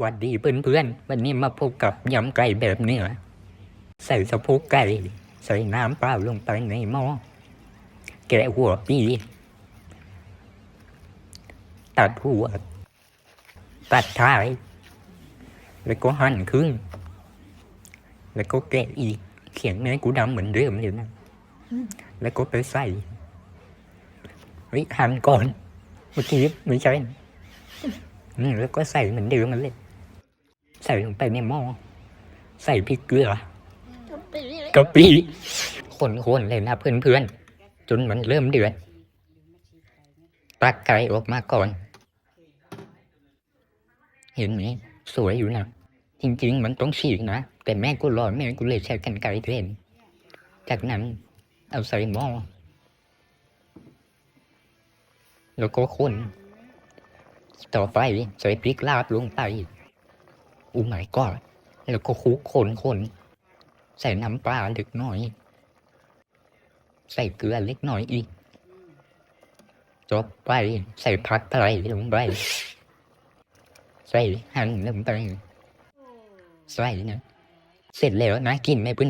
หวัดดีเพื่อนๆ วันนี้มาพบกับยำไก่แบบนี้อใส่สะโพกไก่ ใส่น้ำเปล่าลงไปในหม้อแกะหัวปีตัดหัว ตัดท้าย แล้วก็หั่นครึ่ง แล้วก็แกะอีก เขียงเนื้อกูดำเหมือนเดิมเลยนะ แล้วก็ไปใส่หั่นก่อน เมื่อกี้ไม่ใช่แล้วก็ใส่เหมือนเดิมมันเลย ใส่ลงไปในหม้อใส่พริกเกลือกะปิคนๆเลยนะเพื่อนๆจนมันเริ่มเดือดตักไก่ออกมาก่อน เห็นไหมสวยอยู่นะจริง ๆ มันต้องฉีกนะแต่แม่กูรอแม่กูเลยใช้กันไก่เทนจากนั้นเอาใส่หม้อแล้วก็คนต่อไปใส่พริกลาบลงไป อุ้มายก็แล้วก็คุกคนคนใส่น้ำปลาเล็กน้อย ใส่เกลือเล็กน้อยอีกจบไปใส่ผักไรลงไปใส่หั่นลงไปใส่นะเสร็จแล้วนะกินไหมเพื่อน